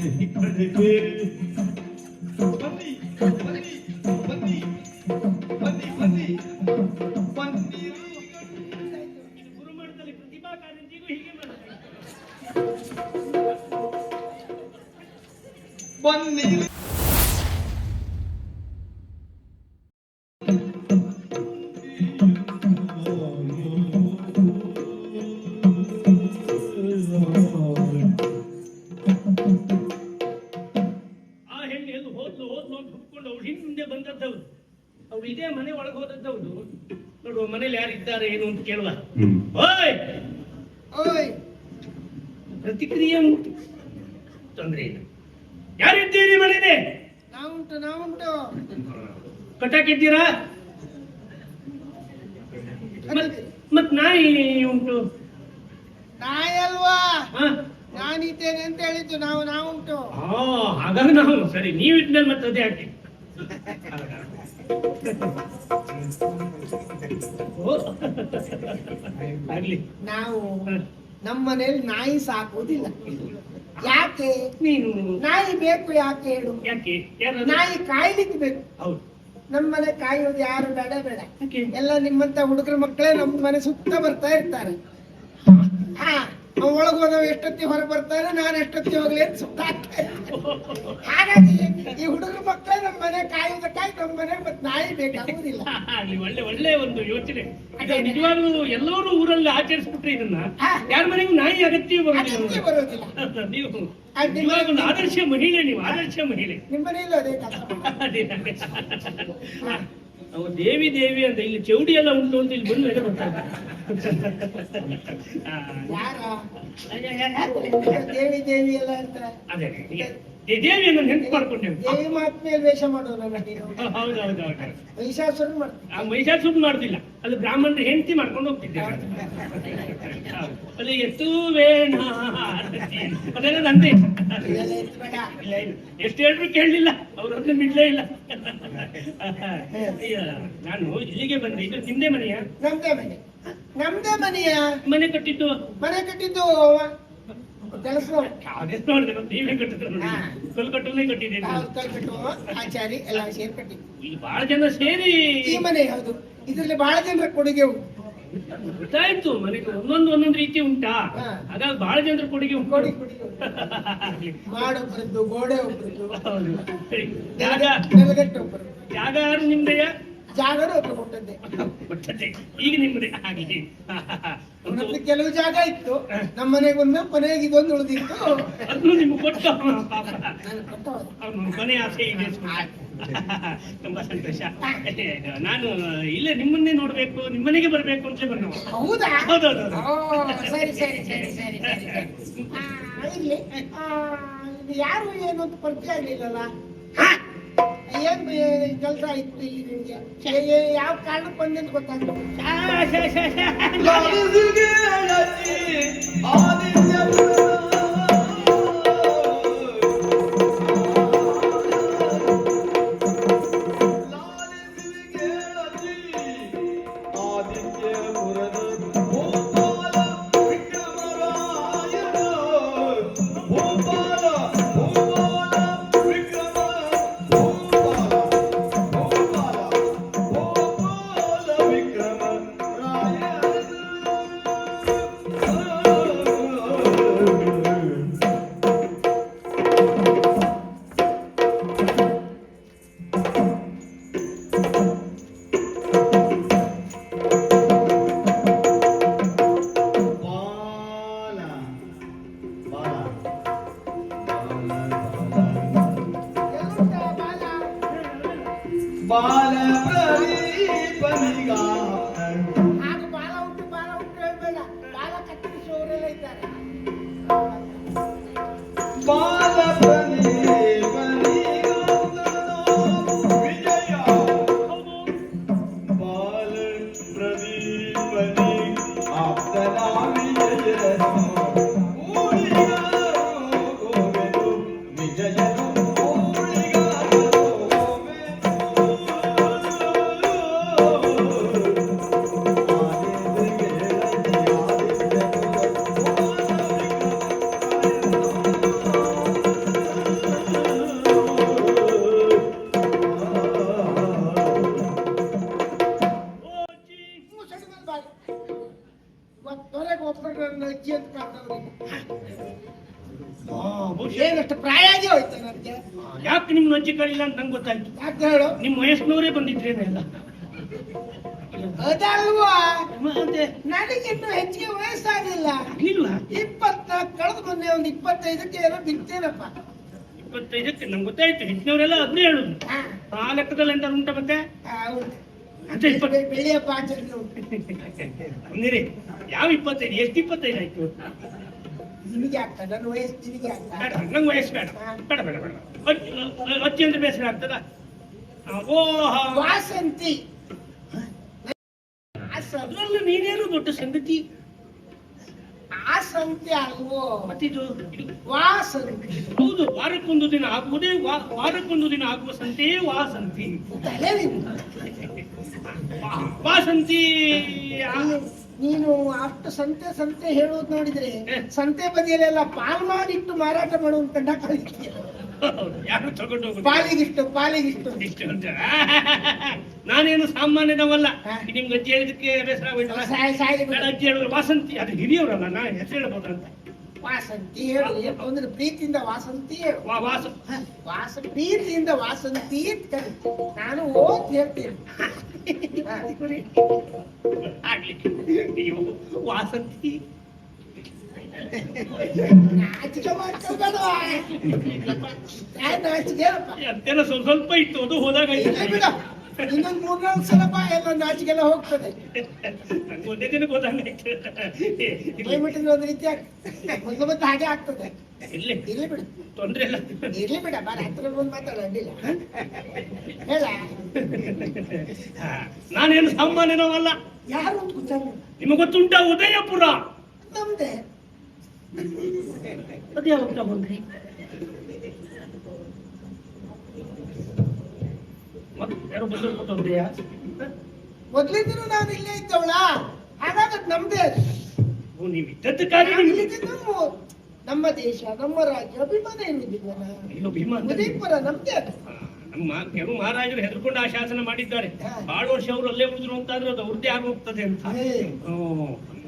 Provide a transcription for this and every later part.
Eita, ಅಂತ ಕೇಳುವ. ಓಯ್! ಓಯ್! ಪ್ರತಿಕ್ರಿಯೆ ಉಂಟು. ತೊಂದರೆ ಇಲ್ಲ. ಯಾರಿದ್ದೀರಿ ಮನೆಯೇ ನಾವುಂಟು ನಾವುಂಟು. ಕಟ್ಟಾಕಿದ್ದೀರಾ ಮತ್ ನಾಯಿ ಉಂಟು. ನಾಯಿ ಅಲ್ವಾ? ಹಾ. ನಾನಿದ್ದೇನೆ ಅಂತ ಹೇಳಿದ್ದು ನಾವು ನಾವುಂಟು. ಆ, ಹಾಗಾಗಿ ನಾವು ಸರಿ ನೀವು ಇದ್ಮೇಲೆ ಮತ್ತೆ ಅದೇ ಹಾಕಿ ನಾವು ನಮ್ಮ ಮನೇಲಿ ನಾಯಿ ಸಾಕುವುದಿಲ್ಲ. ಯಾಕೆ? ನೀನು. ನಾಯಿ ಬೇಕು ಯಾಕೆ ಹೇಳು? ಯಾಕೆ? ನಾಯಿ ಕಾಯ್ಲಿಕ್ಕೆ ಬೇಕು. ಹೌದು. ನಮ್ಮನೆ ಕಾಯೋದು ಯಾರು? ಬೇಡ ಬೇಡ. ಎಲ್ಲ ನಿಮ್ಮಂತ ಹುಡುಗರ ಮಕ್ಕಳೇ ನಮ್ಮ ಮನೆ ಸುತ್ತ ಬರ್ತಾ ಇರ್ತಾರೆ. ಹಾ. ಅವ ಒಳಗೆ ಹೋದವ ಎಷ್ಟೊತ್ತಿ ಹೊರ ಬರ್ತಾರೆ ನಾನು ಎಷ್ಟೊತ್ತಿ ಹೋಗ್ಲಿ ಅಂತ ಸುತ್ತ ಹಾಕ್ತಾ ಇರ್ತಾರೆ. ಹಾಗಾಗಿ ಈ ಹುಡುಗರ ಮಕ್ಕಳೇ ನಮ್ಮ ಮನೆ ಕಾಯೋದಕ್ಕಾಗಿ ನಮ್ಮ ಮನೆ ಮತ್ತೆ ನಾಯಿ ಬೇಕಾಗುವುದಿಲ್ಲ ಆಗ್ಲಿ ಒಳ್ಳೆ ಒಳ್ಳೆ ಒಂದು ಯೋಚನೆ. ಇದು ನಿಜವಾಗ್ಲೂ ಎಲ್ಲರೂ ಊರಲ್ಲಿ ಆಚರಿಸ್ಬಿಟ್ರಿ ಇದನ್ನ. ಯಾರ ಮನೆಗೂ ನಾಯಿ ಅಗತ್ಯ ಅಗತ್ಯ ಬರೋದಿಲ್ಲ ಬರೋದಿಲ್ಲ. ನೀವು ಅದು ನಿಮ್ಮ- ನಿಜವಾಗ್ಲೂ ಒಂದು ಆದರ್ಶ ಮಹಿಳೆ ನೀವು ಆದರ್ಶ ಮಹಿಳೆ. ನಿಮ್ಮ ಮನೆಯಲ್ಲೂ ಅದೇ. ಅದೇ ಅವ ದೇವಿ ದೇವಿ ಅಂತ ಇಲ್ಲಿ ಚೌಡಿ ಎಲ್ಲ ಉಂಟು ಅಂತ ಇಲ್ಲಿ ಬಂದು ಮೇಲೆ ಯಾರ? ದೇವಿ ದೇವಿ ಎಲ್ಲ ಅದೇ ದೇವಿಯನ್ನು ನೆನಪು ಮಾಡ್ಕೊಂಡೆ ದೇವಿ ಮಾತ್ ಮೇಲೆ ವೇಷ ಮಾಡೋಣ ನೀನು. ಹೌದು ಹೌದು. ಹೌದು ಮಹಿಷಾಸುರ ಮಾಡ್ತೀನಿ. ಆ ಮಾಡುದಿಲ್ಲ. ಅದು ಬ್ರಾಹ್ಮಣರು ಹೆಂಡತಿ ಮಾಡ್ಕೊಂಡು ಹೋಗ್ತಿದ್ದೆ ಅಲ್ಲಿ ಎತ್ತು ವೇಣ ಅದೆಲ್ಲ ನಂದೆ. ಎಷ್ಟು ಹೇಳಿದ್ರು ಕೇಳಲಿಲ್ಲ. ಅವ್ರ ಅದನ್ನ ಬಿಡ್ಲೇ ಇಲ್ಲ. ನಾನು ಇಲ್ಲಿಗೆ ಬಂದೆ. ಇದು ನಿಮ್ದೇ ಮನೆಯ? ನಮ್ದೇ ಮನೆ. ನಮ್ದೇ ಮನೆಯ? ಮನೆ ಕಟ್ಟಿದ್ದು. ಮನೆ ಕಟ್ಟಿದ್ದು ಕೆಲಸ ಅದೇ ನೋಡಿದೆ ಮತ್ತೆ ನೀವೇ ಕಟ್ಟಿದ್ರು. ಕಲ್ಕಟ್ಟಲ್ಲೇ ಕಟ್ಟಿದ್ದೇನೆ ಆಚಾರಿ ಎಲ್ಲ ಸೇರಿ ಕಟ್ಟಿದ್ದು ಇಲ್ಲಿ ಬಹಳ ಜನ ಸೇರಿ. ಈ ಮನೆ ಹೌದು ಇದರಲ್ಲಿ ಬಹಳ ಜನರ ಕೊಡುಗೆ ಉಂಟು. ಗೊತ್ತಾಯ್ತು ಮನೆಗೆ ಒಂದೊಂದು ಒಂದೊಂದು ರೀತಿ ಉಂಟಾ. ಹಾಗಾಗಿ ಬಹಳ ಜನರ ಕೊಡುಗೆ ಉಂಟು. ಮಾಡೊಬ್ಬರದ್ದು ಗೋಡೆ ಒಬ್ಬರದ್ದು. ಜಾಗ. ನೆಲಗಟ್ಟು ಒಬ್ಬರದ್ದು. ಜಾಗ ಯಾರು ನಿಮ್ದೆಯ? ಜಾಗನೂ ಒಬ್ರು ಕೊಟ್ಟದ್ದೆ. ಕೊಟ್ಟದ್ದೆ. ಈಗ ನಿಮ್ಮದೇ ಹಾಗೆ. ಹತ್ರ ಕೆಲವು ಜಾಗ ಇತ್ತು. ನಮ್ಮ ಮನೆಗೆ ಒಂದು ಮನೆಗೆ ಇದೊಂದು ಉಳಿದಿತ್ತು. ಅದನ್ನು ನಿಮ್ಗೆ ಕೊಟ್ಟ. ಅವ್ನು ಕೊನೆ ಆಸೆ ಇದೆ. ತುಂಬಾ ಸಂತೋಷ. ನಾನು ಇಲ್ಲೇ ನಿಮ್ಮನ್ನೇ ನೋಡ್ಬೇಕು ನಿಮ್ಮನೆಗೆ ಬರ್ಬೇಕು ಅಂತ ಬಂದು. ಹೌದಾ? ಹೌದೌದು. ಸರಿ ಸರಿ ಸರಿ ಸರಿ ಇಲ್ಲಿ ಯಾರು ಏನು ಅಂತ ಪರಿಚಯ ಆಗ್ಲಿಲ್ಲಲ್ಲ? ಏನ್ ಕೆಲಸ ಇತ್ತು ಇಲ್ಲಿ ನಿಮ್ಗೆ? ಏ- ಏ- ಯಾವ ಕಾರಣಕ್ಕೆ ಬಂದೆ ಅಂತ ಗೊತ್ತಾಗ್ತದೆ ಬಾಲ ಪ್ರದೀಪನಿಗ. ಏನಷ್ಟು ಪ್ರಾಯ ಆಗಿ ಹೋಯ್ತು ನನಗೆ. ಯಾಕೆ ನಿಮ್ ನಜ್ಜಿ ಕಳಿಲ್ಲ ಅಂತ ನಂಗೆ ಗೊತ್ತಾಯ್ತು. ಯಾಕೆ ಹೇಳು? ನಿಮ್ ವಯಸ್ಸಿನವರೇ ಬಂದಿದ್ರೇನೆಲ್ಲ ಅದಲ್ವಾ ನನಗಿನ್ನು ಹೆಚ್ಚಿಗೆ ವಯಸ್ಸಾಗಿಲ್ಲ. ಇಲ್ಲ. ಇಪ್ಪತ್ನಾಲ್ಕು ಕಳೆದು ಬಂದೆ ಒಂದು ಇಪ್ಪತ್ತೈದಕ್ಕೆ ಏನೋ ಬಿಡ್ತೇನಪ್ಪ. ಇಪ್ಪತ್ತೈದಕ್ಕೆ ನಂಗೆ ಗೊತ್ತಾಯ್ತು ಹೆಚ್ಚಿನವರೆಲ್ಲ ಅದನ್ನೇ ಹೇಳುದು. ಆ ಲೆಕ್ಕದಲ್ಲಿ ಎಂತ ಉಂಟ ಮತ್ತೆ. ಅದೇ ಇಪ್ಪತ್ತು. ಬೆಳ್ಳಿಯಪ್ಪ ಆಚರಣೆ ಉಂಟು ಯಾವ ಇಪ್ಪತ್ತೈದು? ಎಷ್ಟು ಇಪ್ಪತ್ತೈದು ಆಯ್ತು? ನಿನಗೆ ಆಗ್ತದೆ ನನ್ನ ವಯಸ್ಸು ಬೇಡ ನಂಗೆ ವಯಸ್ಸು ಬೇಡ. ಬೇಡ ಬೇಡ ಬೇಡ. ಅಚ್ಚಿ ಅಚ್ಚಿ ಅಂದ್ರೆ ಬೇಸರ ಆಗ್ತದ? ಓ. ವಾಸಂತಿ. ಅದ್ರಲ್ಲಿ ನೀನೇನು ದೊಡ್ಡ ಸಂಗತಿ? ಆಸಂತಿ ಅಲ್ವೋ? ಮತ್ತಿದು? ವಾಸಂತಿ. ಹೌದು ವಾರಕ್ಕೊಂದು ದಿನ ಆಗುವುದೇ ವಾರಕ್ಕೊಂದು ದಿನ ಆಗುವ ಸಂತೆ ವಾಸಂತಿ. ವಾಸಂತಿ. ನೀನು- ಅಷ್ಟು ಸಂತೆ ಸಂತೆ ಹೇಳುವುದು ನೋಡಿದ್ರೆ ಸಂತೆ ಬದಿಯಲ್ಲೆಲ್ಲ ಪಾಲ್ ಮಾಡಿಟ್ಟು ಮಾರಾಟ ಮಾಡುವಂತ ಕಂಡ ಕಳಿಸ್ತೀಯ ಯಾರು ತಗೊಂಡು ಪಾಲಿಗಿಷ್ಟು ಪಾಲಿಗಿಷ್ಟು. ಇಷ್ಟು ಅಂತ ನಾನೇನು ಸಾಮಾನ್ಯನವಲ್ಲ. ನಿಮ್ಗೆ ಅಜ್ಜಿ ಹೇಳಿದಕ್ಕೆ ಬೇಸರ ಆಗೋಯ್ತಲ್ಲ? ಸಾಯಿ ಸಾಯಿ ಬೇಡ. ಅಜ್ಜಿ ಹೇಳಿದ್ರು ವಾಸಂತಿ ಅದು ಹಿರಿಯವರಲ್ಲ ನಾ ಹೆಸರು ಹೇಳ್ಬೋದಂತ. ವಾಸಂತಿ ಹೇಳು. ಅಂದ್ರೆ ಪ್ರೀತಿಯಿಂದ ವಾಸಂತಿ ಹೇಳು. ವಾಸ. ವಾಸ ಪ್ರೀತಿಯಿಂದ ವಾಸಂತಿ ನಾನು ಓದ್ ಹೇಳ್ತೀನಿ. ಆಗ್ಲಿ ವಾಸಂತಿ ಸ್ವಲ್ಪ ಸ್ವಲ್ಪ ಇತ್ತು ಅದು ಹೋದಾಗ ಇನ್ನೊಂದು ಮೂರ್ನಾಲ್ಕು ಸಲ ಬಾ ಎಲ್ಲ ನಾಚಿಕೆಲ್ಲ ಹೋಗ್ತದೆ. ಒಂದೇ ದಿನ ಗೊತ್ತಾಗಾಯ್ತು ಕಿಲೋಮೀಟರ್ ಒಂದು ರೀತಿ ಮೊದಲು ಹಾಗೆ ಆಗ್ತದೆ. ಇಲ್ಲ ಇರ್ಲಿ ಬಿಡು. ತೊಂದ್ರೆ ಇಲ್ಲ. ಇರ್ಲಿ ಬಿಡ ಬಾರ ಹತ್ರ ಬಂದು ಮಾತಾಡ ಅಡ್ಡಿಲ್ಲ. ಹೇಳ. ನಾನೇನು ಸಾಮಾನ್ಯನವಲ್ಲ ಯಾರು ಅಂತ ಗೊತ್ತಾಗ ನಿಮಗೆ ಗೊತ್ತುಂಟ ಉದಯಪುರ? ನಮ್ದೆ. ಅದೇ ಯಾವಾಗ ಬಂದ್ರಿ? ಯಾರೋ ಗೊತ್ತೊಂದೆಯಾ ಮೊದ್ಲಿದ್ರು ನಾನು ಇಲ್ಲೇ ಇದ್ದವಳ? ಹಾಗಾಗತ್ ನಮ್ದೇ ಅದು. ನೀವು ಇದ್ದದ್ದು ಕಾರ್ಯ ನಮ್ಮ ದೇಶ ನಮ್ಮ ರಾಜ್ಯ ಅಭಿಮಾನ ಏನಿದ್ದೀವಲ್ಲ ಇಲ್ಲೋ ಭೀಮಾ ಅಂತ ಉದಯಪುರ ನಮ್ದೇ ಅದು. ನಮ್ಮ ಕೆಲವು ಮಹಾರಾಜರು ಹೆದರ್ಕೊಂಡು ಆ ಶಾಸನ ಮಾಡಿದ್ದಾರೆ. ಬಹಳ ವರ್ಷ ಅವರು ಅಲ್ಲೇ ಉಳಿದ್ರು ಅಂತಾದ್ರೆ ಅದು ಅವ್ರದ್ದೇ ಆಗೋಗ್ತದೆ ಅಂತ.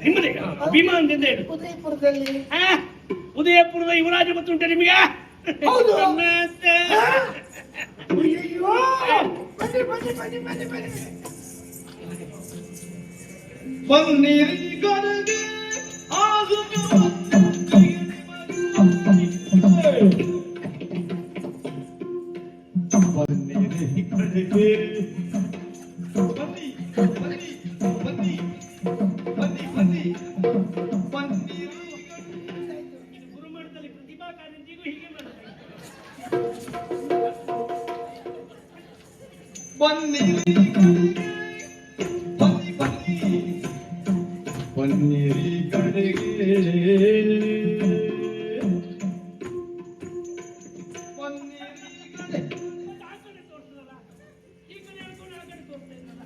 ನಿಮ್ಮದೇ ಅಭಿಮಾನದಿಂದ ಅಭಿಮಾನ ಉದಯಪುರದಲ್ಲಿ. ಉದಯಪುರದ ಯುವರಾಜ ಗೊತ್ತುಂಟೆ ನಿಮಗೆ. ಮತ್ತೆ? ಅಯ್ಯಯ್ಯೋ! ಬನ್ನಿ ಬನ್ನಿ ಬನ್ನಿ ಬನ್ನಿ ಬನ್ನಿ ಬನ್ನಿರಿ ಕರೆಗೆ ಆಗುವ ಬನ್ನಿರಿ ಕರೆಗೆ ಬನ್ನಿ ಬನ್ನಿ ಬನ್ನಿ ಬನ್ನಿ ಬನ್ನಿ ಬನ್ನಿರಿ ಇದು ಗುರುಮಠದಲ್ಲಿ ಪ್ರತಿಭಾ ಕಾರಂಜಿಗೂ ಹೀಗೆ ಮಾಡ್ತಾರೆ ಹೇಳ್ಕೊಂಡು ಆ ಕಡೆ ತೋರ್ಸ್ತಾ ಇದ್ನಲ್ಲ.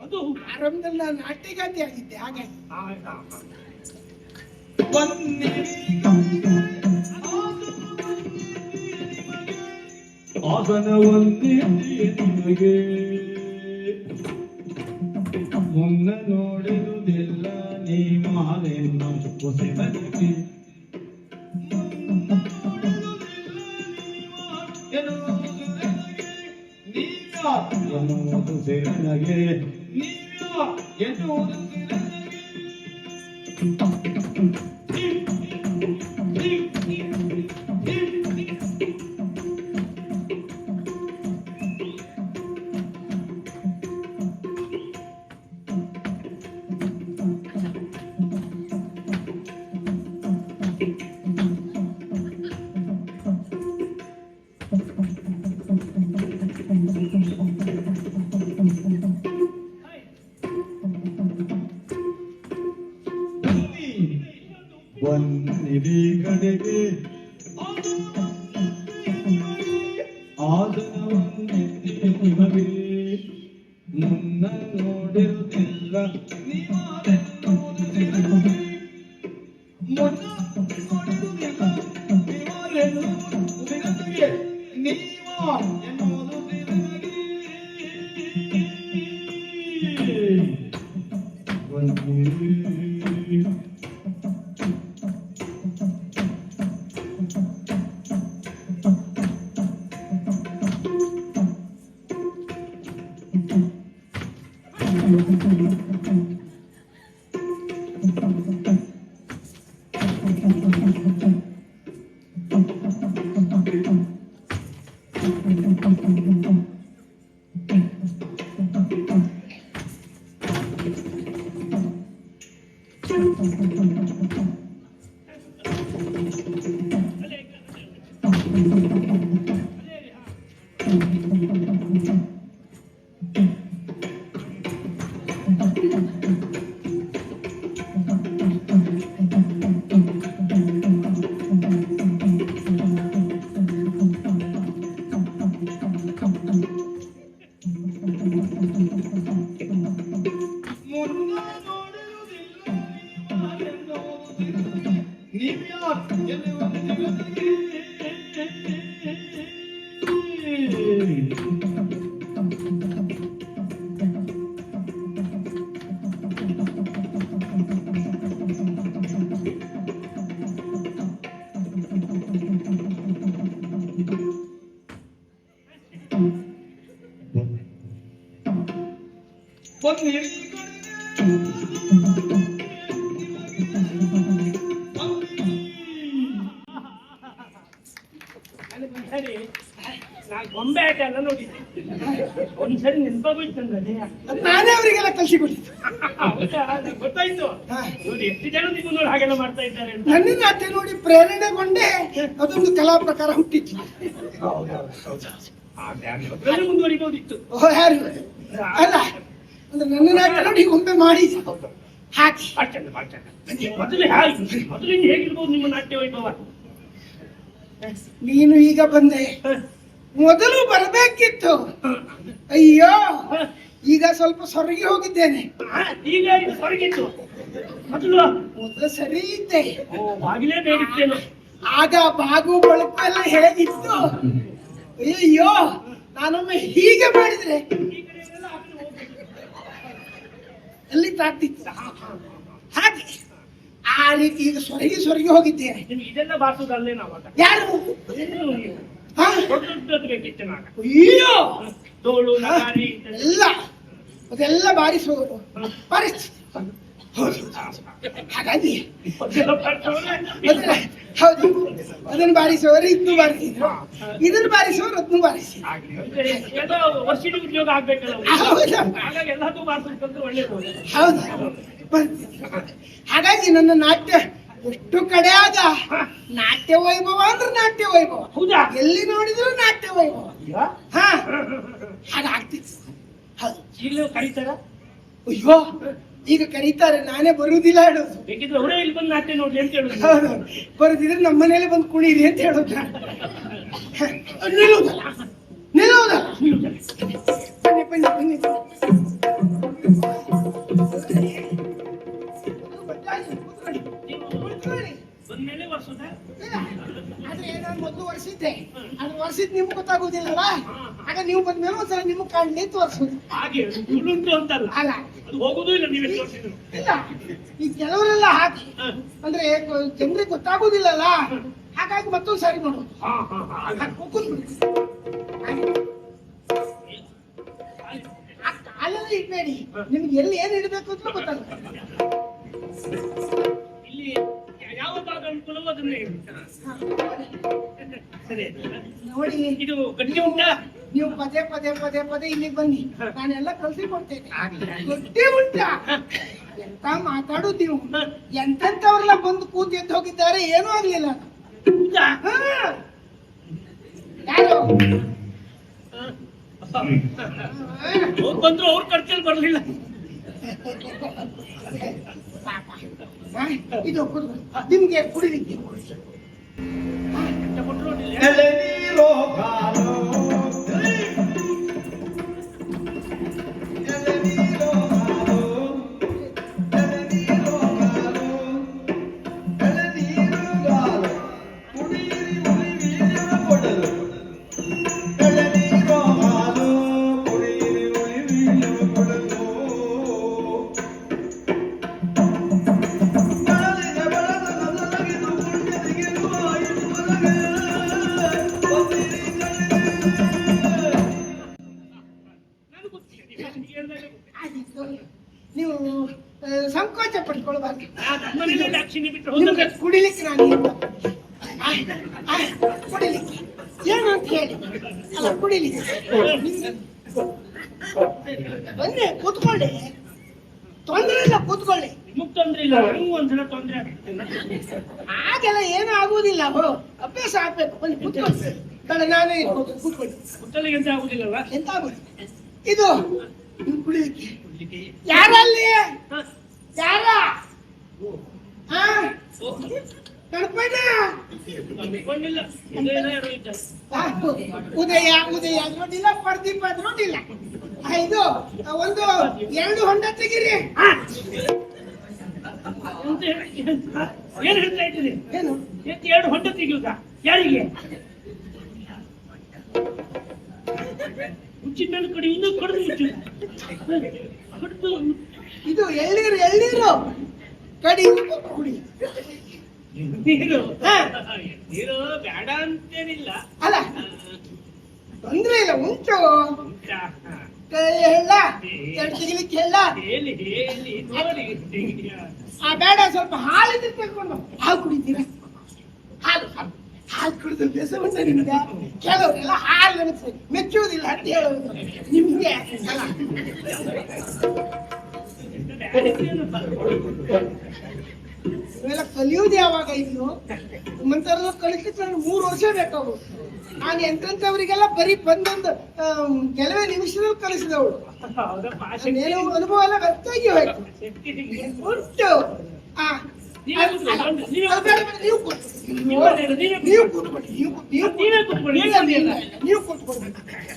ಅದು ಆರಂಭದಲ್ಲಿ ನಾನು ನಾಟ್ಯಗಾತಿ ಆಗಿದ್ದೆ ಹಾಗೆ ಆಸನವನ್ನಿರಿಯೇ ನಿಮಗೆ you. ಒಂದ್ಸರಿ ನೆನಪಾಗೋಯ್ತು ನಂಗೆ ಅದ್ ನಾನೇ ಅವರಿಗೆಲ್ಲ ಕಲಿಸಿ ಕೊಟ್ಟಿದ್ದು. ಹೌದಾ? ನಂಗ್ ಗೊತ್ತಾಯ್ತು. ಹಾ. ಎಷ್ಟು ಜನ ನೋಡಿ ಹಾಗೆಲ್ಲ ಮಾಡ್ತಾ ಇದ್ದಾರೆ ಅಂತ. ನನ್ನ ಅತ್ತೆ ನೋಡಿ ಪ್ರೇರಣೆಗೊಂಡೆ ಅದೊಂದು ಕಲಾ ಪ್ರಕಾರ ಹುಟ್ಟಿತ್ತು ಮುಂದುವರಿಬೋದಿತ್ತು. ಮುಂದುವರಿಬಹುದಿತ್ತು ಓ ಯಾರು? ಅಲ್ಲ ಅಂದ್ರೆ ನನ್ನ ಅತ್ತೆ ನೋಡಿ ಗೊಂಬೆ ಮಾಡಿ. ಹಾಕಿ. ಭಾಳ ಚಂದ ಭಾಳ ಚಂದ ಮೊದಲು ಹಾಗೆ ಮೊದಲಿಂದ ಹೇಗಿರ್ಬೋದು ನಿಮ್ಮ ನಾಟ್ಯ ವೈಭವ ನೀನು ಈಗ ಬಂದೆ. ಹ, ಮೊದಲು ಬರಬೇಕಿತ್ತು. ಅಯ್ಯೋ ಈಗ ಸ್ವಲ್ಪ ಸೊರಗಿ ಹೋಗಿದ್ದೇನೆ. ಈಗ ಇದು ಹೊರಗಿತ್ತು ಮೊದಲು ಮೊದಲು ಸರಿ ಇದ್ದೆ. ಬಾಗಿಲೇ ಆಗ ಬಾಗು ಬಳಪ ಎಲ್ಲ ಹೇಗಿತ್ತು? ಅಯ್ಯೋ ನಾನೊಮ್ಮೆ ಹೀಗೆ ಮಾಡಿದ್ರೆ. ಅಲ್ಲಿ ತಾಕ್ತಿತ್ತು ಹಾಗೆ ಆ ರೀತಿ ಈಗ ಸೊರಗಿ ಸೊರಗಿ ಹೋಗಿದ್ದೇನೆ. ಇದೆಲ್ಲ ಬಾರಿಸೋದಲ್ಲೇ ನಾವು ಯಾರು? ಅಯ್ಯೋ. ಎಲ್ಲ ಅದೆಲ್ಲ ಬಾರಿಸುವರು ಬಾರಿಸ್ತಿ. ಹಾಗಾಗಿ ಹೌದು. ಅದನ್ನ ಬಾರಿಸುವವರು ಇದನ್ನು ಬಾರಿಸಿದ್ರು ಇದನ್ನು ಬಾರಿಸುವವರು ಅದನ್ನು ಬಾರಿಸಿ ಉದ್ಯೋಗ ಆಗ್ಬೇಕಲ್ಲ. ಹೌದು. ಹಾಗಾಗಿ ನನ್ನ ನಾಟ್ಯ ಎಷ್ಟು ಕಡೆ ಆದ? ನಾಟ್ಯ ವೈಭವ ಅಂದ್ರೆ ನಾಟ್ಯ ವೈಭವ. ಹೌದಾ? ಎಲ್ಲಿ ನೋಡಿದ್ರು ನಾಟ್ಯ ವೈಭವ. ಹಾ. ಹಾಗಾಗ್ತಿತ್ತು ಹೌದು. ಈಗಲೂ ಕರೀತಾರ? ಅಯ್ಯೋ ಈಗ ಕರೀತಾರೆ ನಾನೇ ಬರುವುದಿಲ್ಲ ಹೇಳೋದು. ಬೇಕಿದ್ರೆ ಅವರೇ ಇಲ್ಲಿ ಬಂದು ನಾಟ್ಯ ನೋಡ್ಲಿ ಅಂತ ಹೇಳುದು. ಹೌದು. ಬರುದಿದ್ರೆ ನಮ್ಮ ಮನೇಲಿ ಬಂದು ಕುಣೀರಿ ಅಂತ ಹೇಳೋದು ನಿಲ್ಲುವುದಲ್ಲ? ನಿಲ್ಲುವುದಲ್ಲ. ನಿಮ್ಗೆ ಗೊತ್ತಾಗೋದಿಲ್ಲಲ್ಲ? ಆಗ ನೀವು ಬಂದ್ಮೇಲೆ ಒಂದ್ಸಲ ನಿಮ್ಗೆ ಕಾಣಲಿ ತೋರಿಸೋದು ಹಾಗೆ ಉಂಟು ಅಂತಲ್ಲ. ಅಲ್ಲ. ಅದು ಹೋಗುದೂ ಇಲ್ಲ ನೀವೇ ತೋರಿಸಿದ್ರು ಇಲ್ಲ. ಈ ಕೆಲವರೆಲ್ಲ ಹಾಕಿ ಅಂದ್ರೆ ಜನರಿಗೆ ಗೊತ್ತಾಗೋದಿಲ್ಲಲ್ಲ? ಹಾಗಾಗಿ ಮತ್ತೊಂದು ಸಾರಿ ಮಾಡೋದು. ಅಲ್ಲೆಲ್ಲ ಇಡ್ಬೇಡಿ ನಿಮ್ಗೆ ಎಲ್ಲಿ ಏನ್ ಇಡಬೇಕು ಅಂತ ಗೊತ್ತಾಗಲ್ಲ ಇಲ್ಲಿ ಯಾವ ಭಾಗ ಅನುಕೂಲವೋ ಅದನ್ನೇ ಇಡಿ. ಸರಿ. ನೋಡಿ. ಇದು ಗಟ್ಟಿ ಉಂಟಾ? ನೀವು ಪದೇ ಪದೇ ಪದೇ ಪದೇ ಇಲ್ಲಿಗೆ ಬನ್ನಿ. ನಾನೆಲ್ಲ ಕಲ್ಸಿ ಕೊಡ್ತೇನೆ. ಗಟ್ಟಿ ಉಂಟ? ಎಂತ ಮಾತಾಡುದು ನೀವು? ಎಂತವ್ರೆಲ್ಲ ಬಂದು ಕೂತು ಎದ್ದು ಹೋಗಿದ್ದಾರೆ ಏನೂ ಆಗ್ಲಿಲ್ಲ. ಯಾರು? ಬಂದ್ರು ಅವ್ರ ಖರ್ಚಲ್ಲಿ ಬರ್ಲಿಲ್ಲ? ಇದು. ನಿಮ್ಗೆ ಕುಡಿಲಿಕ್ಕೆ. ಎಂತ ಕೊಟ್ರು ನೋಡಿಲ್ಲ ಬನ್ನಿ ಕೂತ್ಕೊಳ್ಳಿ. ತೊಂದ್ರೆ ಇಲ್ಲ ಕೂತ್ಕೊಳ್ಳಿ. ನಿಮಗ್ ತೊಂದ್ರೆ ಇಲ್ಲ ನಿಮ್ಗೆ ಒಂದ್ಸಲ ತೊಂದ್ರೆ ಆಗೆಲ್ಲ ಹಾಗೆಲ್ಲ ಏನು ಆಗುವುದಿಲ್ಲ ಅಭ್ಯಾಸ ಆಗ್ಬೇಕು. ಬನ್ನಿ ಕೂತ್ಕೊಳ್ಳಿ. ಬೇಡ ನಾನೇ ಇರ್ಬೋದು, ಕೂತ್ಕೊಳ್ಳಿ. ಕುತ್ತಲಿಗೆ ಎಂತ ಆಗುದಿಲ್ಲವಾ ಎಂತ ಆಗುದು ಇದು ಕುಡಿಲಿಕ್ಕೆ. ಯಾರಲ್ಲಿ? ಯಾರ? ಹಾ? ಗಣಪಯ್ಯ ಅನ್ಕೊಂಡಿಲ್ಲ ಇದೇನೋ ಯಾರೋ ಇದ್ದಾರೆ. ಆ, ಉದಯ ಉದಯ. ನೋಡಿಲ್ಲ ಪ್ರದೀಪ ಅದ್ರೊಂದಿಲ್ಲ ನೋಡಿಲ್ಲ. ಆ, ಒಂದು ಎರಡು ಹೊಂಡ ತೆಗೀರಿ. ಏನ್ ಹೇಳ್ತಾ ಇದ್ದೀರಿ? ಏನು? ಎತ್ತಿ ಎರಡು ಹೊಂಡ ತೆಗಿಯುದ? ಯಾರಿಗೆ? ಮುಚ್ಚಿದ ಮೇಲೆ ಕಡಿ ಇನ್ನೂ ಕಡಿದು ಮುಚ್ಚು ಕಡಿದು ಇದು ಎಳ್ಳೀರು ಎಳ್ಳೀರು ಕಡಿ ಕುಡಿ. ನೀರು. ನೀರು ಬೇಡ ಅಂತೇನಿಲ್ಲ. ಅಲ್ಲ ತೊಂದ್ರೆ ಇಲ್ಲ ಉಂಟು. ಹೇಳ. ಎರಡು ತೆಗಿಲಿಕ್ಕೆ ಹೇಳ ಆ ಬೇಡ ಸ್ವಲ್ಪ ಹಾಲಿದ್ರೆ ತೆಗೆದುಕೊಂಡು ಹಾಲು ಕುಡಿತೀರಾ? ಹಾಲು ಹಾಲು. ಕುಡಿದು ಬೇಸವನ್ನ ನಿಮ್ಗೆ ಕೆಲವರೆಲ್ಲ ಹಾಲು ನನಗೆ ಮೆಚ್ಚುವುದಿಲ್ಲ ಅಂತ ಹೇಳೋದು. ನಿಮ್ಗೆ ಅಲ್ಲ ಇವೆಲ್ಲ ಕಲಿಯೋದು ಯಾವಾಗ ಇನ್ನು? ಮಂತ್ರ ಕಲಿಸ್ಲಿಕ್ಕೆ ನನಗೆ ಮೂರು ವರ್ಷ ಬೇಕಾವು ನಾನು ಎಂತವರಿಗೆಲ್ಲ ಬರೀ ಬಂದೊಂದು ಕೆಲವೇ ನಿಮಿಷದಲ್ಲಿ ಕಲಿಸಿದವಳು. ಏನು ಅನುಭವ ಎಲ್ಲ ವ್ಯರ್ಥಾಗಿ ಹೋಯ್ತು. ಶಕ್ತಿ ನಿಮ್ಗೆ. ಉಂಟು ಆ, ನೀವೇ ಕೂತ್ಕೊಳ್ಳಿ,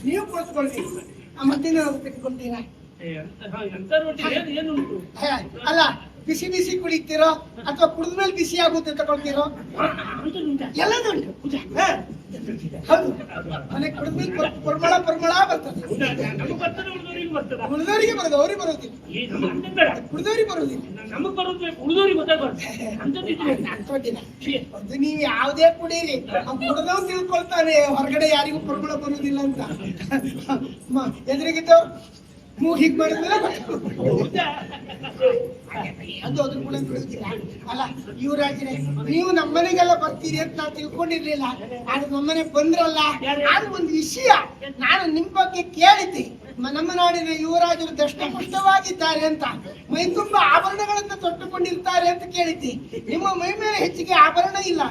ನೀವೇ ಕೂತ್ಕೊಳ್ಳಿ. ತೆಗೆದುಕೊಳ್ತೀರಾ? ಅಲ್ಲ ಬಿಸಿ ಬಿಸಿ ಕುಡಿತೀರೋ ಅಥವಾ ಕುಡಿದ ಮೇಲೆ ಬಿಸಿ ಆಗುತ್ತೆ ತಗೊಳ್ತೀರೋ? ಎಲ್ಲದುಂಟು. ಹೌದು. ಮನೆ ಕುಡಿದ್ಮೇಲೆ ಮೇಲೆ ಬರ್ತದೆ. ಕುಡಿದವರಿಗೆ ಬರೋದು, ಅವ್ರಿಗೆ ಬರೋದಿಲ್ಲ. ಕುಡಿದವರಿಗೆ ಬರೋದಿಲ್ಲ. ಅದು ನೀವು ಯಾವುದೇ ಕುಡೀರಿ. ಕುಡಿದವ್ ತಿಳ್ಕೊಳ್ತಾನೆ. ಹೊರಗಡೆ ಯಾರಿಗೂ ಪರಿಮಳ ಬರೋದಿಲ್ಲ ಅಂತ. ಎದುರಿಗಿದ್ದವ್ರು? ಮೂಗ್ ಹೀಗ್ ಮಾಡಿದ್ಮೇಲೆ ಅದು ಅದ್ರ ಅಲ್ಲ ಯುವರಾಜರೇ ನೀವು ನಮ್ಮನೆಗೆಲ್ಲ ಬರ್ತೀರಿ ಅಂತ ನಾನು ತಿಳ್ಕೊಂಡಿರ್ಲಿಲ್ಲ. ಆದ್ರೆ ನಮ್ಮನೆ ಬಂದ್ರಲ್ಲ, ಅದು ಒಂದು ವಿಷಯ. ನಾನು ನಿಮ್ ಬಗ್ಗೆ ಕೇಳಿದ್ದೆ. ನಮ್ಮ ನಾಡಿನ ಯುವರಾಜರು ದಷ್ಟಪುಷ್ಟವಾಗಿದ್ದಾರೆ ಅಂತ. ಮೈ ತುಂಬಾ ಆಭರಣಗಳನ್ನ ತೊಟ್ಟುಕೊಂಡಿರ್ತಾರೆ ಅಂತ ಕೇಳಿದ್ದೆ. ನಿಮ್ಮ ಮೈ ಮೇಲೆ ಹೆಚ್ಚಿಗೆ ಆಭರಣ ಇಲ್ಲ.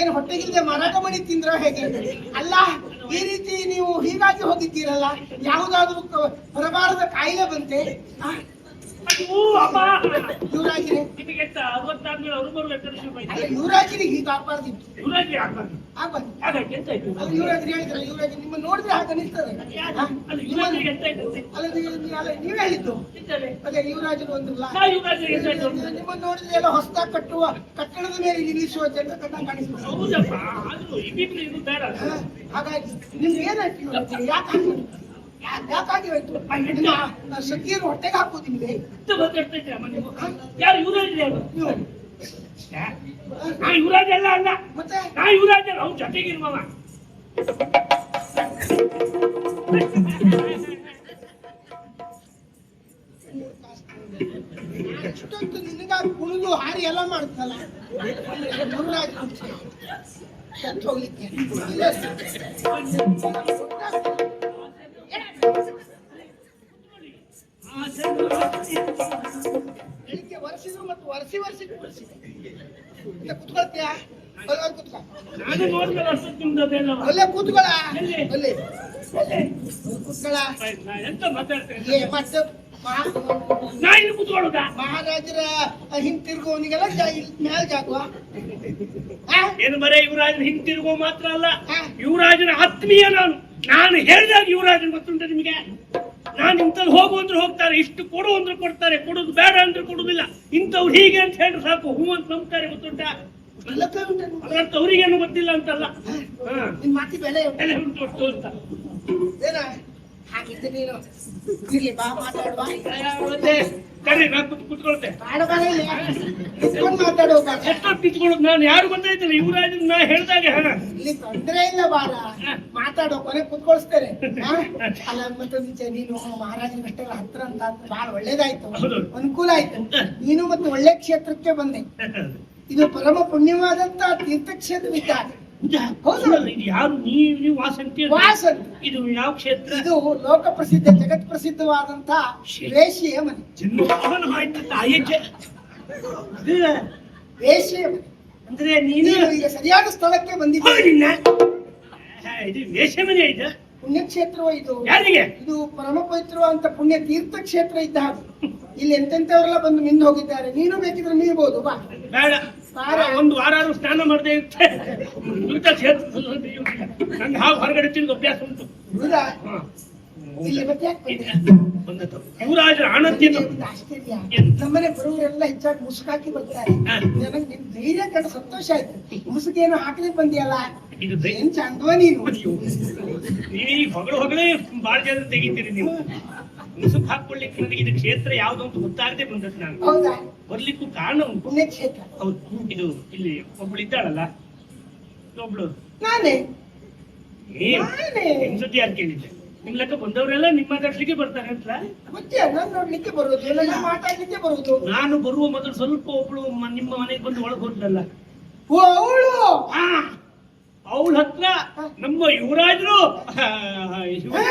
ಏನು ಹೊಟ್ಟೆಗಿಲ್ಲದೆ ಮರಾಠ ಮಣಿ ತಿಂದ್ರ ಹೇಗೆ? ಅಲ್ಲ ಈ ರೀತಿ ನೀವು ಹೀಗಾಗಿ ಹೋಗಿದ್ದೀರಲ್ಲ ಯಾವುದಾದ್ರೂ ಬರಬಾರದ ಕಾಯಿಲೆ ಬಂತೆ. ಯುವರಾಜರೇ ನಿಮಗೆ ಅರವತ್ತಾದ್ಮೇಲೆ ಅವರು ಹೀಗೆ ಆಗ್ಬಾರ್ದಿತ್ತು ಯುವರಾಜಿ ಆಗ್ಬಾರ್ದು. ಆಗ್ಬಾರ್ದು ಹಾಗಾಗಿ ಎಂತ ಆಯ್ತು? ಅದು ಯುವರಾಜರು ಯುವರಾಜ ನಿಮ್ಮ ನೋಡಿದ್ರೆ ಹಾಗೆ ಅನಿಸ್ತದೆ? ಅಲ್ಲ, ಯುವರಾಜಿಗೆ ಎಂತ ಆಯ್ತು? ಅಲ್ಲ ನೀವು- ನೀವು- ಅಲ್ಲ ನೀವೇ ಹೇಳಿದ್ದು. ಅದೇ ಯುವರಾಜರು ಒಂದು ನಿಮ್ಮ ಎಂತ ಆಯ್ತು? ನೋಡಿದ್ರೆ ಎಲ್ಲ ಹೊಸದಾಗಿ ಕಟ್ಟುವ ಕಟ್ಟಡದ ಮೇಲೆ ನಿಲ್ಲಿಸುವ ಜನ ಕಂಡ ಕಾಣಿಸ್ತದೆ ಹೌದಪ್ಪ ಆದ್ರೂ ಇಬ್ಬಿಬ್ರು ಇದು ಬೇಡ ಹಾ? ಹಾಗಾಗಿ ನಿಮ್ಗೆ ಏನಾಯ್ತು? ಯಾಕೆ ಯಾಕಾಗಿ ಹೋಯ್ತು ನಿಮ್ಮ ಸಖಿಯರು ಹೊಟ್ಟೆಗೆ ಹಾಕುದು ನಿಮ್ಗೆ. ಎಂತ ಮಾತಾಡ್ತಾ ಇದ್ದೀರಾ ಅಮ್ಮ ನೀವು? ಯಾರು ಯುವರಾಜ್ ನಾ ಯುವರಾಜ್ ಅಲ್ಲ ಅಲ್ಲ. ಮತ್ತೆ? ನಾ ಯುವರಾಜ್ ಅಲ್ಲ ಅವ್ನು ಜೊತೆಗಿರುವವ ನಿನಗಾಗಿ ಕುಣಿದು ಹಾರಿ ಎಲ್ಲ ಮಾಡ್ತಲ್ಲ. ಯುವರಾಜ್. ಬೆಳಿಗ್ಗೆ ಮತ್ತು ಬರ್ಸಿದೆ ಮತ್ತೆ ಕುತ್ಕೊಳ್ತೀಯಾ? ಅಲ್ಲ ಅಲ್ಲಿ ಕುತ್ಕೊ. ನಾನು ನೋಡಿದ್ರೆ ಅಷ್ಟೊತ್ತು ನಿಮ್ದು ಅಲ್ಲೇ ಕೂತ್ಕೊಳ? ಅಲ್ಲೇ. ಅಲ್ಲೇ ಕೂತ್ಕೊಳ. ಎಂತ ಮಾತಾಡ್ತೇನೆ? ಮತ್ತೆ ನಾ ಇಲ್ಲಿ ಕೂತ್ಕೊಳ್ಳುದಾ? ಮಹಾರಾಜರ ಹಿಂತಿರುಗುವವನಿಗೆಲ್ಲ ಮೇಲ್ ಜಾಗುವ. ಏನು ಬರೇ ಯುವರಾಜನ ಹಿಂತಿರುಗೋ ಮಾತ್ರ ಅಲ್ಲ. ಯುವರಾಜನ ಆತ್ಮೀಯ ನಾನು. ನಾನು ಹೇಳಿದಾಗ ಯುವರಾಜನ್ ಗೊತ್ತುಂಟ ನಿಮಗೆ? ನಾನು ಇಂಥದ್ದು ಹೋಗು ಅಂದ್ರೆ ಹೋಗ್ತಾರೆ ಇಷ್ಟು ಕೊಡು ಅಂದ್ರೆ ಕೊಡ್ತಾರೆ ಕೊಡೋದು ಬೇಡ ಅಂದ್ರೆ ಕೊಡುದಿಲ್ಲ. ಇಂಥವ್ರು ಹೀಗೆ ಅಂತ ಹೇಳಿ ಸಾಕು. ಹೂ ಅಂತ ನಂಬ್ತಾರೆ ಗೊತ್ತುಂಟ? ಅವರಿಗೇನು ಗೊತ್ತಿಲ್ಲ ಅಂತಲ್ಲ. ಬೆಲೆ ಉಂಟು. ಅಂತ. ಏನ ಹಾಗಿದ್ರೆ ನೀನು ಇರ್ಲಿ ಬಾ ಮಾತಾಡುವ ಮತ್ತೆ ಸರಿ ನಾನು ಕೂತ್ ಕೂತ್ಕೊಳ್ತೆ. ಬಾಳ ಬಾಳ ಇಲ್ಲಿ ಕುತ್ಕೊಂಡು ಮಾತಾಡುವ ಬಾ. ಎಷ್ಟೊತ್ತು ನಿಂತ್ಕೊಳ್ಳೋದು ನಾನು ಯಾರು ಗೊತ್ತಾಯ್ತಿಲ್ಲ ಯುವರಾಜನ ನಾ ಹೇಳ್ದಾಗೆ ಹಣ. ಇಲ್ಲಿ ತೊಂದ್ರೆ ಇಲ್ಲ ಬಾರ. ಮಾತಾಡೋ ಕೊನೆ ಕುತ್ಕೊಳಿಸ್ತೇನೆ. ಹಾ? ಅಲ್ಲ ಮತ್ತೆ ನೀನು ಮಹಾರಾಜನಿಗಷ್ಟೆಲ್ಲ ಹತ್ರ ಅಂತ ಬಹಳ ಒಳ್ಳೇದಾಯ್ತು. ಹೌದು. ಅನುಕೂಲ ಆಯ್ತು. ನೀನು ಮತ್ತೆ ಒಳ್ಳೆ ಕ್ಷೇತ್ರಕ್ಕೆ ಬಂದೆ. ಇದು ಪರಮ ಪುಣ್ಯವಾದಂತ ತೀರ್ಥಕ್ಷೇತ್ರ. ಅಲ್ಲ, ಇದು ಯಾರು? ನೀವು ವಾಸಂತಿ ವಾಸನ್ ಇದು ಯಾವ ಕ್ಷೇತ್ರ? ಇದು ಲೋಕ ಪ್ರಸಿದ್ಧ ಜಗತ್ ಪ್ರಸಿದ್ಧವಾದಂತ ವೇಷಿಯ ಮನೆ. ವೇಷಿಯ ಮನೆ. ಅಂದ್ರೆ ನೀನು ಈಗ ಸರಿಯಾದ ಸ್ಥಳಕ್ಕೆ ಬಂದಿದ್ದೀನಿ ಇದು ವೇಷ ಮನೆ ಇದು. ಪುಣ್ಯಕ್ಷೇತ್ರವ ಇದು. ಯಾರಿಗೆ? ಇದು ಪರಮ ಪವಿತ್ರವಾದಂತ ಪುಣ್ಯ ತೀರ್ಥ ಕ್ಷೇತ್ರ ಇದ್ದ ಹಾಗೆ. ಇಲ್ಲಿ ಎಂತೆಂತವರೆಲ್ಲ ಬಂದು ಮಿಂದು ಹೋಗಿದ್ದಾರೆ? ನೀನು ಬೇಕಿದ್ರೆ ನೀರ್ಬೋದು ಬಾ. ಬೇಡ. ಒಂದು ವಾರ ಆದ್ರೂ ಸ್ನಾನ ಮಾಡದೆ ಇರುತ್ತೆ ಕ್ಷೇತ್ರದಲ್ಲಿ ನಂಗೆ ಹಾವು ಹೊರಗಡೆ ತಿಂದು ಅಭ್ಯಾಸ ಉಂಟು. ಯುವರಾಜರ ಆನಂದಿನ? ನಮ್ಮನೆ ಬರುವವರೆಲ್ಲ ಹೆಚ್ಚಾಗಿ ಮುಸುಕಾಕಿ ಬರ್ತಾರೆ. ನನಗೆ ನಿನ್ ಧೈರ್ಯ ಕಂಡು ಸಂತೋಷ ಆಯ್ತು. ಮುಸುಕೇನು ಹಾಕದೆ ಬಂದಿಯಲ್ಲ? ಇದು ಏನ್ ಚಂದವ ನೀನು? ಈ ಹೊಗಳು ಹೊಗಳೇ ಬಾಳ ಜನ ತೆಗಿತೀರಿ ನೀವು. ಮುಸುಕ್ ಹಾಕೊಳ್ಲಿಕ್ಕೆ ನನಗೆ ಇದು ಕ್ಷೇತ್ರ ಯಾವ್ದು ಅಂತ ಗೊತ್ತಾಗದೆ ಬಂದದ್ದು ನಾನು ಹೌದಾ ಬರ್ಲಿಕ್ಕೂ ಕಾರಣ ಉಂಟು ಪುಣ್ಯಕ್ಷೇತ್ರ ಹೌದು ಇದು ಇಲ್ಲಿ ಒಬ್ಳು ಇದ್ದಾಳಲ್ಲ ಒಬ್ಳು ನಾನೇ ಏ ನಾನೇ ನಿಮ್ ಸುದ್ದಿ ಯಾರು ಕೇಳಿದ್ದೆ ನಿಮ್ ಲೆಕ್ಕ ಬಂದವರೆಲ್ಲ ನಿಮ್ಮ ಮಾತಾಡ್ಲಿಕ್ಕೆ ಬರ್ತಾರೆ ಅಂತ ಗೊತ್ತೇ ನಾನು ನೋಡ್ಲಿಕ್ಕೆ ಬರುವುದು ಎಲ್ಲ ಮಾತಾಡ್ಲಿಕ್ಕೆ ಬರುವುದು ನಾನು ಬರುವ ಮೊದಲು ಸ್ವಲ್ಪ ಒಬ್ಳು ಮ- ನಿಮ್ಮ ಮನೆಗೆ ಬಂದು ಒಳಗೆ ಹೋದ್ಲಲ್ಲ ಓ ಅವಳು ಅವಳ ಹತ್ರ ನಮ್ಮ ಯುವರಾಜರು ಆ, ಇವ್ರು-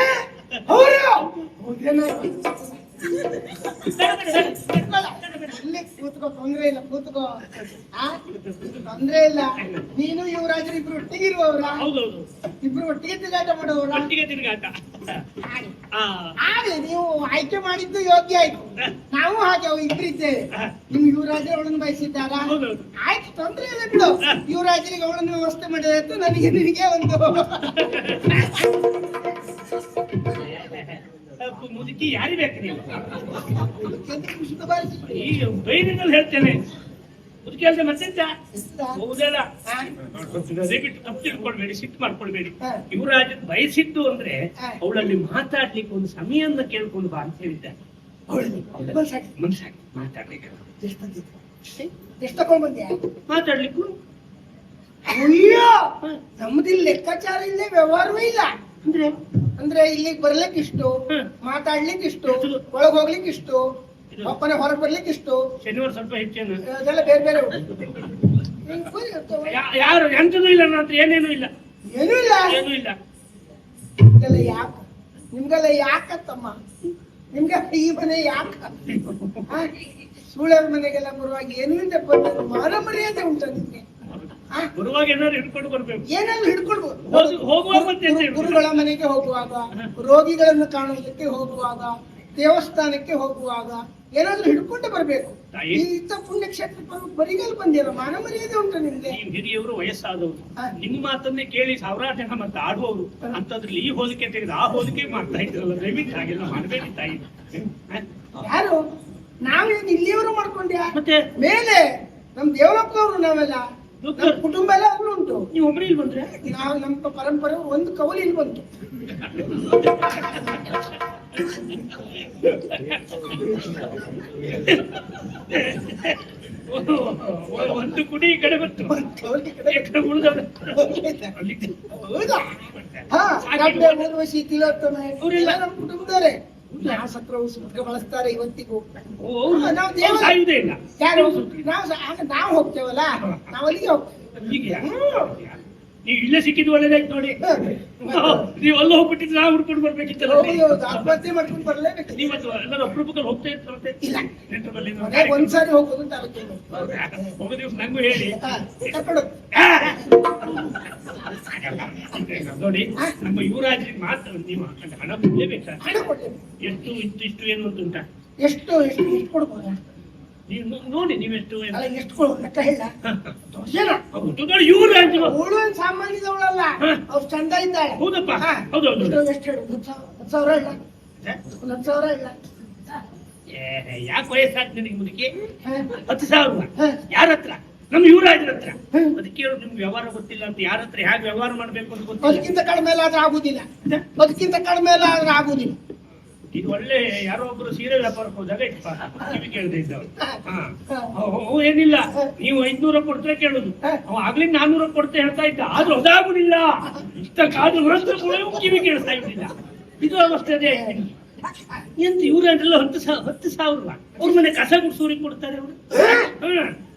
ಅವರು ಕೂತ್ಕೋ ತೊಂದ್ರೆ ಇಲ್ಲ ಕೂತ್ಕೋ? ತೊಂದ್ರೆ ಇಲ್ಲ ನೀನು ಯುವರಾಜರು ಇಬ್ರು ಒಟ್ಟಿಗೆ ಇರುವವರ ಇಬ್ರು ಒಟ್ಟಿಗೆ ತಿರುಗಾಟ ಮಾಡುವವರ ಒಟ್ಟಿಗೆ ನೀವು ಆಯ್ಕೆ ಮಾಡಿದ್ದು ಯೋಗ್ಯ ಆಯ್ತು ನಾವು ಹಾಗೆ ಅವು ಇಬ್ಬರಿದ್ದೇವೆ ನಿಮ್ ಯುವರಾಜ ಅವಳನ್ನು ಬಯಸಿದ್ದಾರ ಆಯ್ತು ತೊಂದ್ರೆ ಇಲ್ಲ ಬಿಡು ಯುವರಾಜರಿಗೆ ಅವಳನ್ನು ವ್ಯವಸ್ಥೆ ಮಾಡಿದಾಯ್ತು ನನಗೆ ನಿನಗೆ ಒಂದು ಅಪ್ಪ, ಮುದುಕಿ ಯಾರಿ ಬೇಕು ನೀವು. ಈಗ ಬೈರಿನಲ್ಲಿ ಹೇಳ್ತೇನೆ. ಮುದುಕಿ ಅಲ್ಲದೆ ಮತ್ತೆಂತ? ಎಷ್ಟಾ? ಹೌದಲ್ಲ ಹಾ? ದಯವಿಟ್ಟು ತಪ್ಪು ತಿಳ್ಕೊಳ್ಬೇಡಿ ಸಿಟ್ಟು ಮಾಡ್ಕೊಳ್ಬೇಡಿ. ಯುವರಾಜ ಬಯಸಿದ್ದು ಅಂದ್ರೆ. ಅವಳಲ್ಲಿ ಮಾತಾಡ್ಲಿಕ್ಕೆ ಒಂದು ಸಮಯನ್ನ ಕೇಳ್ಕೊಂಡು ಬಾ ಅಂತ ಹೇಳಿದ್ದ. ಮನ್ಸಾಕಿ ಮಾತಾಡ್ಲಿಕ್ಕೆ. ಮಾತಾಡ್ಲಿಕ್ಕೂ? ಅಯ್ಯೋ! ಹಾ. ನಮ್ದಿಲ್ಲಿ ಲೆಕ್ಕಾಚಾರ ಇಲ್ಲೇ ವ್ಯವಹಾರವೇ ಇಲ್ಲ. ಅಂದ್ರೆ? ಅಂದ್ರೆ ಇಲ್ಲಿಗೆ ಬರ್ಲಿಕ್ಕೆ ಇಷ್ಟು. ಮಾತಾಡ್ಲಿಕ್ಕೆ ಇಷ್ಟು? ಒಳಗ್ ಹೋಗ್ಲಿಕ್ಕೆ ಇಷ್ಟು ಅಪ್ಪನೇ ಹೊರಗೆ ಬರ್ಲಿಕ್ಕೆ ಇಷ್ಟು. ಶನಿವಾರ ಸ್ವಲ್ಪ ಹೆಚ್ಚೇನು? ಅದೆಲ್ಲ ಬೇರೆ ಬೇರೆ ಯಾರು ಎಂತದೂ ಇಲ್ಲ ನನ್ನ ಏನೇನು ಇಲ್ಲ. ಏನೂ ಇಲ್ಲ. ಏನೂ ಇಲ್ಲ. ನಿಮ್ಗೆಲ್ಲ ಯಾಕ ನಿಮ್ಗೆಲ್ಲ ಯಾಕತ್ತಮ್ಮ? ನಿಮ್ಗೆ ಈ ಮನೆ ಯಾಕ? ಸೂಳೆಯವ್ರ ಮನೆಗೆಲ್ಲ ಬರುವಾಗ ಏನೂ ಇಲ್ಲ ಮಾನ ಮರ್ಯಾದೆ ಉಂಟ ನಿಮ್ಗೆ. ಆ? ಬರುವಾಗ ಏನಾದ್ರು ಹಿಡ್ಕೊಂಡು ಬರ್ಬೇಕು ಏನಾದ್ರು ಹಿಡ್ಕೊಂಡು ಹೋಗು- ಹೋಗುವಾಗ ಮತ್ತೆ ಗುರುಗಳ ಮನೆಗೆ ಹೋಗುವಾಗ ರೋಗಿಗಳನ್ನು ಕಾಣುವುದಕ್ಕೆ ಹೋಗುವಾಗ ದೇವಸ್ಥಾನಕ್ಕೆ ಹೋಗುವಾಗ ಏನಾದ್ರೂ ಹಿಡ್ಕೊಂಡು ಬರ್ಬೇಕು. ಇಂಥ ಪುಣ್ಯಕ್ಷೇತ್ರ ಬರಿಗಲ್ ಬಂದಿರ ಮಾನ ಮರ್ಯಾದೆ ಉಂಟು ನಿಮ್ಗೆ. ಹಿರಿಯವರು ವಯಸ್ಸಾದವರು. ನಿಮ್ಮ ಮಾತನ್ನೇ ಕೇಳಿ ಸಾವಿರಾರು ಜನ ಮತ್ತೆ ಆಡುವವರು. ಅಂತದ್ರಲ್ಲಿ ಈ ಹೋಲಿಕೆ ತೆಗೆದು ಆ ಹೋಲಿಕೆ ಮಾಡ್ತಾ ಇದ್ರಲ್ಲ ದಯವಿಟ್ಟು ಹಾಗೆಲ್ಲ ಮಾಡಬೇಡಿ ತಾಯಿ? ಯಾರು? ನಾವೇನು ಇಲ್ಲಿಯವರು ಮಾಡ್ಕೊಂಡ್ಯಾ? ಮತ್ತೆ? ಮೇಲೆ? ನಮ್ ದೇವಲಪ್ಪನವರು ನಾವೆಲ್ಲ? ಕುಟುಂಬ ಎಲ್ಲ ಅಲ್ಲೂ ಉಂಟು. ನೀವು ಒಬ್ಬರೇ ಇಲ್ಲಿ ಬಂದ್ರೆ ನಾವು ನಮ್ಮ ಪರಂಪರೆ ಒಂದು ಕವಲು ಇಲ್ಲಿ ಬಂತು. ಒಂದು ಕುಡಿ ಈ ಕಡೆ ಬಂತು. ಹೌದಾ? ಹಾ ಊರ್ವಶಿ ತಿಲೋತ್ತಮ. ಇವರೆಲ್ಲ ನಮ್ಮ ಕುಟುಂಬದವರೇ. ಸತ್ರ ಸುಖ ಬಳಸ್ತಾರೆ ಇವತ್ತಿಗೂ. ನಾವು ಅವ್ರು ದೇವ- ಇಲ್ಲ ಯಾರು ನಾವು ಸ- ಆಗ ನಾವು ಹೋಗ್ತೇವಲ್ಲ ನಾವು ಅಲ್ಲಿಗೆ ಹೋಗ್ತೇವೆ ಹೀಗೆ ಹ್ಮ್. ನೀವು ಇಲ್ಲೇ ಸಿಕ್ಕಿದ್ದು ಒಳ್ಳೇದಾಯ್ತು ನೋಡಿ ನೀವು ಅಲ್ಲ ಹೋಗ್ಬಿಟ್ಟಿದ್ರೆ ನಾವು ಹುಡ್ಕೊಂಡು ಬರ್ಬೇಕಿತ್ತಲ್ಲ ಹೌದು ಹೌದು ಆತ್ಮಹತ್ಯೆ ಮಾಡ್ಕೊಂಡು ಬರ್ಲೇಬೇಕು ನೀವು ಅದು ಎಲ್ಲರೂ ಅಪರೂಪಕ್ಕೆ ಹೋಗ್ತಾ ಇರ್ತಾರೆ ಇಲ್ಲ. ನೆಂಟರಲ್ಲಿ ಮನೆಗೆ ಒಂದ್ಸಾರಿ ಹೋಗೋದು ಅಂತ ಅದಕ್ಕೆ ಒಬ್ಬ ದಿವಸ ನಂಗೂ ಹೇಳಿ ಕರ್ಕೊಂಡು ಹೋಗ್ತೀನಿ. ಆ! ನೋಡಿ ನಮ್ಮ ಯುವರಾಜರಿಗೆ ಮಾತ್ರ ನೀವು ಹಣ ಕೊಡ್ಲೇಬೇಕಾ ಹಣ ಕೊಡ್ತೇವೆ ಎಷ್ಟು ಇಷ್ಟು ಇಷ್ಟು ಏನು ಅಂತ ಉಂಟಾ? ಎಷ್ಟು ಎಷ್ಟು ಎಷ್ಟು ಕೊಡ್ಬೋದಾ? ನೀವು ನೋಡಿ ನೀವೆಷ್ಟು ಏನು? ಅಲ್ಲ ಎಷ್ಟು ಕೊಡ್ಬೋದು? ಲೆಕ್ಕ ಹೇಳ. ದೊಡ್ಡ ಹೌದು ನೋಡಿ ಯುವರಾಜ್ ಅವಳು ಏನ್ ಸಾಮಾನ್ಯದವಳಲ್ಲ. ಹಾ. ಅವ್ರು ಚಂದ ಇದ್ದಾಳೆ. ಹೌದಪ್ಪ. ಹೌದು ಹೌದು ಎಷ್ಟು ಎಷ್ಟು ಹೇಳು? ಹತ್ತು ಸಾವಿರ ಇಲ್ಲ ಹತ್ತು ಸಾವಿರ ಇಲ್ಲ ಯಾಕೆ ವಯಸ್ಸಾಗ್ತದೆ ನಿನಗೆ ಮುದುಕಿ. ಹತ್ತು ಸಾವಿರ. ಹಾ. ಯಾರ ಹತ್ರ? ನಮ್ಮ ಯುವರಾಜರ ಹತ್ರ. ಅದಕ್ಕೆ ಹೇಳು ನಿಮ್ಗೆ ವ್ಯವಹಾರ ಗೊತ್ತಿಲ್ಲ ಅಂತ ಯಾರ ಹತ್ರ ಹೇಗೆ ವ್ಯವಹಾರ ಮಾಡ್ಬೇಕು ಅಂತ ಗೊತ್ತಿಲ್ಲ. ಅದಕ್ಕಿಂತ ಕಡಿಮೆ ಆದ್ರೆ ಆಗುದಿಲ್ಲ. ಅದಕ್ಕಿಂತ ಕಡಿಮೆ ಆದ್ರೆ ಆಗುದಿಲ್ಲ. ಇದು ಒಳ್ಳೆ ಯಾರೋ ಒಬ್ರು ಸೀರೆ ವ್ಯಾಪಾರಕ್ಕೆ ಹೋದಾಗ ಇಟ್ಟು ಕಿವಿ ಕೇಳದೆ ಇದ್ದವ್ರು. ಹಾ. ಏನಿಲ್ಲ. ನೀವು ಐದ್ನೂರ ಕೊಡ್ತಾರೆ ಕೇಳುದು. ಅವ್ ಆಗ್ಲಿಂದ ನಾನ್ನೂರ ಕೊಡ್ತೆ ಹೇಳ್ತಾ ಇದ್ದ. ಆದ್ರೂ ಅದಾಗುದಿಲ್ಲ. ಇಷ್ಟಕ್ಕಾದ್ರೂ ಹೊರತು ಕಿವಿ ಕೇಳಿಸ್ತಾ ಇದ್ದಿಲ್ಲ. ಇದು ಅವಸ್ಥೆ ಎಂತ ಇವ್ರೆಲ್ಲ ಹತ್ತು ಸಾವಿರ ಹತ್ತು ಸಾವಿರ. ಅವ್ರ ಮನೆ ಕಸ ಗುಡ್ಸೂರಿಗೆ ಕೊಡ್ತಾರೆ ಅವರು.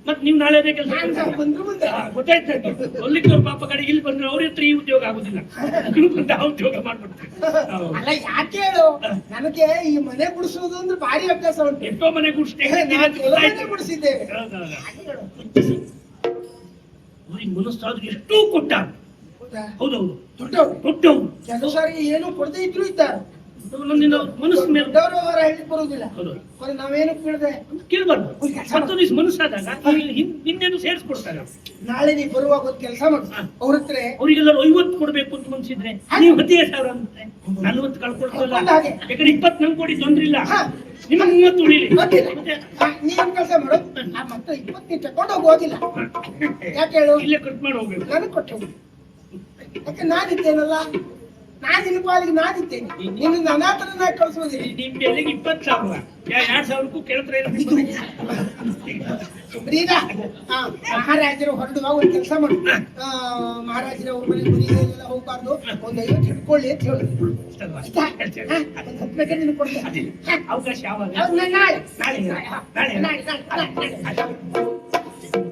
ಮತ್ ನೀವು ನಾಳೆ ಅದೇ ಕೆಲಸ ಗೊತ್ತಾಯ್ತು ನನಗೆ ಪಾಪ ಕಡೆ ಇಲ್ಲಿ ಬಂದ್ರೆ ಅವ್ರ ಹತ್ರ ಈ ಉದ್ಯೋಗ ಆಗುದಿಲ್ಲ. ಬಂದ ಆ ಉದ್ಯೋಗ ಮಾಡ್ಬಿಡ್ತಾರೆ. ಅಲ್ಲ ಯಾಕೆ ಹೇಳು? ನನಗೆ ಈ ಮನೆ ಗುಡಿಸೋದು ಅಂದ್ರೆ ಭಾರಿ ಅಭ್ಯಾಸ ಉಂಟು. ಎಷ್ಟೋ ಮನೆ ಗುಡಿಸ್ತೇವೆ ಗುಡಿಸಿದ್ದೇವೆ. ಅವ್ರಿಗೆ ಮನಸ್ಸಾದ್ರು ಎಷ್ಟೋ ಕೊಟ್ಟ ಹೌದಾ? ಹೌದೌದು ದೊಡ್ಡವ್ ದೊಡ್ಡವ್ ಕೆಲವು ಸಾರಿ ಏನು ಕೊಡದೆ ಇದ್ರು ಇದ್ದಾರೆ. ಮನಸ್ಸು ಮೇಲೆ ಅವರ ಹೇಳಿ ಬರುವುದಿಲ್ಲ. ನಾವೇನು ಕೇಳಿದೆ? ಕೇಳ್ಬಾರ್ದು. ಮತ್ತೊಂದು ದಿವ್ಸ ಮನಸ್ಸಾದಾಗ ಹಿಂದೇನು ಸೇರಿಸ್ಕೊಡ್ತಾರೆ ನಾಳೆ ನೀ ಬರುವಾಗ ಒಂದು ಕೆಲಸ ಮಾಡು. ಅವ್ರ ಹತ್ರ ಅವ್ರಿಗೆಲ್ಲರೂ ಐವತ್ತು ಕೊಡ್ಬೇಕು ಅಂತ ಮನ್ಸಿದ್ರೆ ನೀವು ಹದಿನೈದು ಸಾವಿರ ಅಂದ್ರೆ ನಲ್ವತ್ತು ಕಳ್ಕೊಳ್ತಲ್ಲ. ಯಾಕಂದ್ರೆ ಇಪ್ಪತ್ತು ನಂಗೆ ಕೊಡಿ ತೊಂದ್ರೆ ಇಲ್ಲ. ಹಾ. ನಿಮ್ಮ ಮೂವತ್ತು ಉಳಿಲಿ. ಗೊತ್ತಿಲ್ಲ ಮತ್ತೆ ಹಾ, ನೀ ಏನ್ ಕೆಲಸ ಮಾಡು. ಮತ್ತೆ ಇಪ್ಪತ್ತು ನೀವು ತಕೊಂಡು ಹೋಗೋದಿಲ್ಲ ಯಾಕೆ ಹೇಳು? ಇಲ್ಲೇ ಕಟ್ ಮಾಡಿ ಹೋಗ್ಬೇಕು. ನನಗೆ ಕೊಟ್ಟು ಹೋಗು. ಯಾಕೆ ನಾನಿದ್ದೇನಲ್ಲ? ನಾನು ನಿನ್ನ ಪಾಲಿಗೆ ನಾನಿದ್ದೇನೆ. ನಿನ್ನ ಅನಾಥರನ್ನ ಕಳಿಸೋದಿಲ್ಲ ನಿಮ್ ಬೆಲೆಗೆ ಇಪ್ಪತ್ತು ಸಾವಿರ. ಎರಡ್ ಸಾವಿರಕ್ಕೂ ಕೇಳ್ತಾರೆ ಆ, ಮಹಾರಾಜರು ಹೊರಡುವಾಗ ಒಂದು ಕೆಲಸ ಮಾಡು. ಆ, ಮಹಾರಾಜರ ಅವ್ರ ಮನೆ ಮನೆಗೆಲ್ಲ ಹೋಗ್ಬಾರ್ದು ಒಂದು ಐವತ್ತು ಹಿಡ್ಕೊಳ್ಳಿ ಅಂತ ಹೇಳು ಆಯ್ತಾ? ಹಾ, ಒಂದು ಹತ್ತು ಬೇಕಾದ್ರೆ ನಿನಗೆ ಕೊಡ್ತೇನೆ. ಅವಕಾಶ ಯಾವಾಗ? ನಾಳೆ. ನಾಳೆ. ನಾಳೆ ನಾಳೆ. ನಾಳೆ.